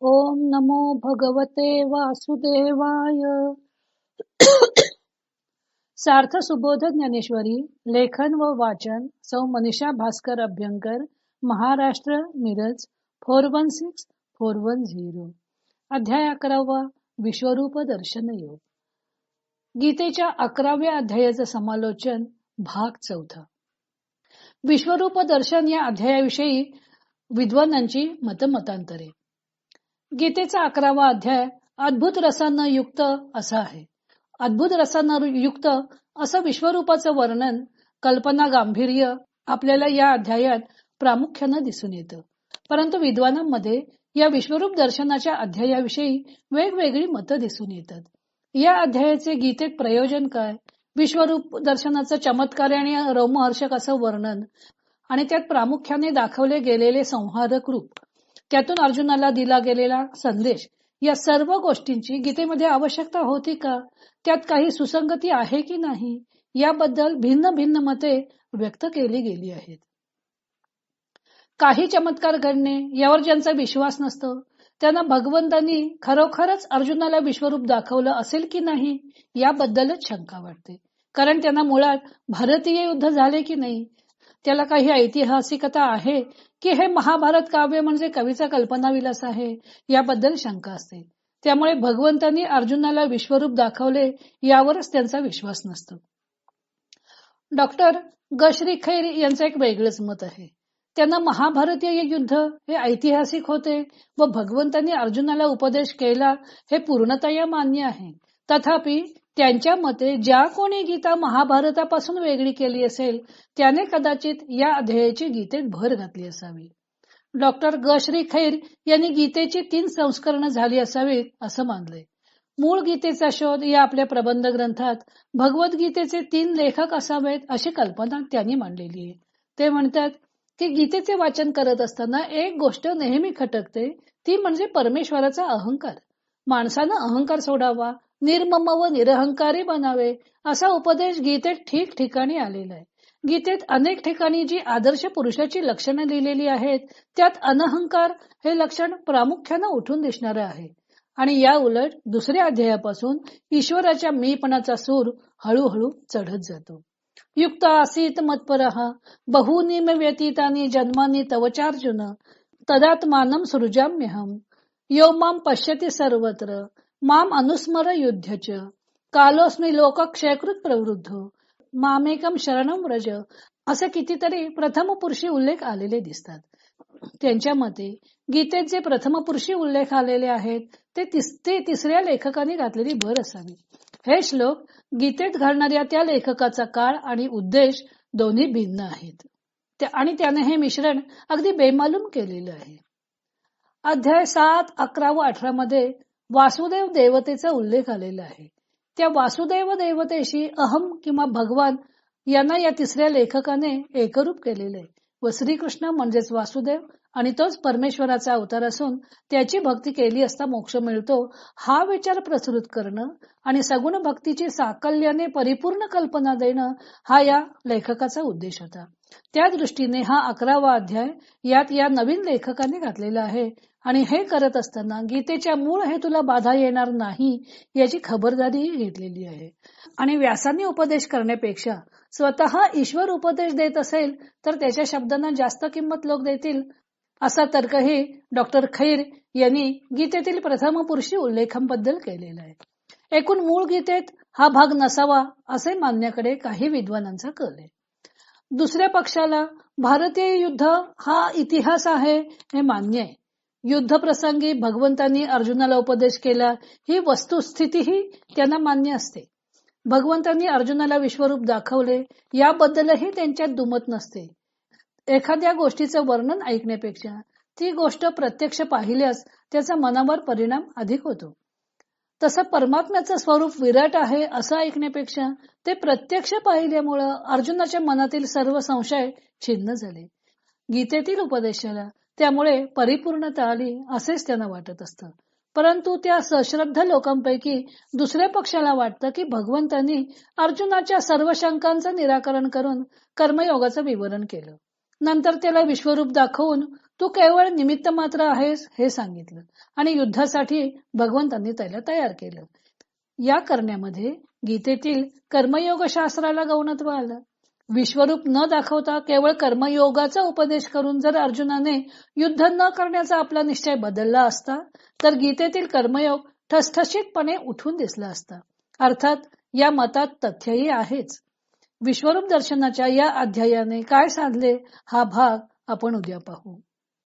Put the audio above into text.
ओम नमो भगवते वासुदेवाय। सार्थ सुबोध ज्ञानेश्वरी लेखन व वाचन सौ Manisha Bhaskar Abhyankar Maharashtra Miraj four one six four one zero. अध्याय अकरावा विश्वरूप दर्शन योग. गीतेच्या अकराव्या अध्यायाचं समालोचन भाग चौथा. विश्वरूप दर्शन या अध्यायाविषयी विद्वानांची मतमतांतरे गीतेचा अकरावा अध्याय अद्भुत रसांना युक्त असा आहे. अद्भुत रसांना युक्त असं विश्वरूपाचं वर्णन कल्पना गांभीर्य आपल्याला या अध्यायात प्रामुख्यानं दिसून येतं. परंतु विद्वानांमध्ये या विश्वरूप दर्शनाच्या अध्यायाविषयी वेगवेगळी मतं दिसून येतात. या अध्यायाचे गीतेत प्रयोजन काय? विश्वरूप दर्शनाचं चमत्कार आणि रोमहर्षक असं वर्णन आणि त्यात प्रामुख्याने दाखवले गेलेले संहारक रूप. त्यातून अर्जुनाला दिला गेलेला संदेश या सर्व गोष्टींची गीतेमध्ये आवश्यकता होती का? त्यात काही सुसंगती आहे की नाही? याबद्दल भिन्न भिन्न मते व्यक्त केली गेली आहेत. काही चमत्कार घडणे यावर ज्यांचा विश्वास नसतो त्यांना भगवंतांनी खरोखरच अर्जुनाला विश्वरूप दाखवलं असेल की नाही याबद्दलच शंका वाटते. कारण त्यांना मुळात भारतीय युद्ध झाले की नाही त्याला काही ऐतिहासिकता आहे की हे महाभारत काव्य म्हणजे कवीचा कल्पना विलास आहे याबद्दल शंका असते. त्यामुळे भगवंतांनी अर्जुनाला विश्वरूप दाखवले यावरच त्यांचा विश्वास नसतो. डॉक्टर गश्री खैर यांचं एक वेगळंच मत आहे. त्यांना महाभारतीय युद्ध हे ऐतिहासिक होते व भगवंतांनी अर्जुनाला उपदेश केला हे पूर्णतया मान्य आहे. तथापि त्यांच्या मते ज्या कोणी गीता महाभारतापासून वेगळी केली असेल त्याने कदाचित या अध्यायाची गीतेत भर घातली असावी. डॉक्टर ग. श्री. खैर यांनी गीतेची तीन संस्करण झाली असावीत असं मानले मूळ गीतेचा शोध या आपल्या प्रबंध ग्रंथात भगवद्गीतेचे तीन लेखक असावेत अशी कल्पना त्यांनी मांडलेली आहे. ते म्हणतात की गीतेचे वाचन करत असताना एक गोष्ट नेहमी खटकते ती म्हणजे परमेश्वराचा अहंकार. माणसानं अहंकार सोडावा निर्मम व निरहंकारी बनावे असा उपदेश गीतेत ठीक ठिकाणी आलेला आहे. गीतेत अनेक ठिकाणी जी आदर्श पुरुषाची लक्षणं लिहिलेली आहेत त्यात अनहंकार हे लक्षण प्रामुख्यानं उठून दिसणार आहे. आणि या उलट दुसऱ्या अध्यायापासून ईश्वराच्या मीपणाचा सूर हळूहळू चढत जातो. युक्त आसीत मत्परहा बहुनिम व्यतीतानी जन्मानी तवचार्जुन तदात्मानम सृजाम्यहम। यो माम पश्यती सर्वत्र माम अनुस्मर युद्ध कालोस्मी लोक क्षयकृत प्रवृद्ध. मामेकम शरणम व्रज. असे कितीतरी प्रथम पुरुषी उल्लेख आलेले दिसतात. त्यांच्या मते गीतेत जे प्रथम पुरुषी उल्लेख आलेले आहेत ते तिस ते तिसऱ्या लेखकाने घातलेली भर असावी. हे श्लोक गीतेत घालणाऱ्या त्या लेखकाचा काळ आणि उद्देश दोन्ही भिन्न आहेत. आणि त्याने हे मिश्रण अगदी बेमालूम केलेलं आहे. अध्याय सात अकरा व अठरा मध्ये वासुदेव देवतेचा उल्लेख आलेला आहे. त्या वासुदेव देवतेशी अहम किंवा भगवान यांना या तिसऱ्या लेखकाने एकरूप केलेले व श्रीकृष्ण म्हणजेच वासुदेव आणि तोच परमेश्वराचा अवतार असून त्याची भक्ती केली असता मोक्ष मिळतो हा विचार प्रसृत करणं आणि सगुण भक्तीची साकल्याने परिपूर्ण कल्पना देणं हा या लेखकाचा उद्देश होता. त्या दृष्टीने हा अकरावा अध्याय यात या नवीन लेखकाने घातलेला आहे आणि हे करत असताना गीतेच्या मूळ हेतूला बाधा येणार नाही याची खबरदारीही घेतलेली आहे. आणि व्यासांनी उपदेश करण्यापेक्षा स्वतः ईश्वर उपदेश देत असेल तर त्याच्या शब्दांना जास्त किंमत लोक देतील असा तर्कही डॉक्टर खैर यांनी गीतेतील प्रथम पुरुषी उल्लेखांबद्दल केलेला आहे. एकूण मूळ गीतेत हा भाग नसावा असे मानण्याकडे काही विद्वानांचा कल आहे. दुसऱ्या पक्षाला भारतीय युद्ध हा इतिहास आहे हे मान्य आहे. युद्ध प्रसंगी भगवंतांनी अर्जुनाला उपदेश केला ही वस्तुस्थितीही त्यांना मान्य असते. भगवंतांनी अर्जुनाला विश्वरूप दाखवले याबद्दलही त्यांच्यात दुमत नसते. एखाद्या गोष्टीचं वर्णन ऐकण्यापेक्षा ती गोष्ट प्रत्यक्ष पाहिल्यास त्याचा मनावर परिणाम अधिक होतो. तसं परमात्म्याचं स्वरूप विराट आहे असं ऐकण्यापेक्षा ते प्रत्यक्ष पाहिल्यामुळं अर्जुनाच्या मनातील सर्व संशय छिन्न झाले. गीतेतील उपदेशाला त्यामुळे परिपूर्णता आली असेच त्यांना वाटत असतं. परंतु त्या सश्रद्ध लोकांपैकी दुसऱ्या पक्षाला वाटतं की भगवंतांनी अर्जुनाच्या सर्व शंकांचं निराकरण करून कर्मयोगाचं विवरण केलं. नंतर त्याला विश्वरूप दाखवून तू केवळ निमित्त मात्र आहेस हे सांगितलं आणि युद्धासाठी भगवंतांनी त्याला तयार केलं. या करण्यामध्ये गीतेतील कर्मयोग शास्त्राला गौणत्व आलं. विश्वरूप न दाखवता केवळ कर्मयोगाचा उपदेश करून जर अर्जुनाने युद्ध न करण्याचा आपला निश्चय बदलला असता तर गीतेतील कर्मयोग ठसठशीतपणे उठून दिसला असता. अर्थात या मतात तथ्यही आहेच. विश्वरूप दर्शनाच्या या अध्यायाने काय साधले हा भाग आपण उद्या पाहू.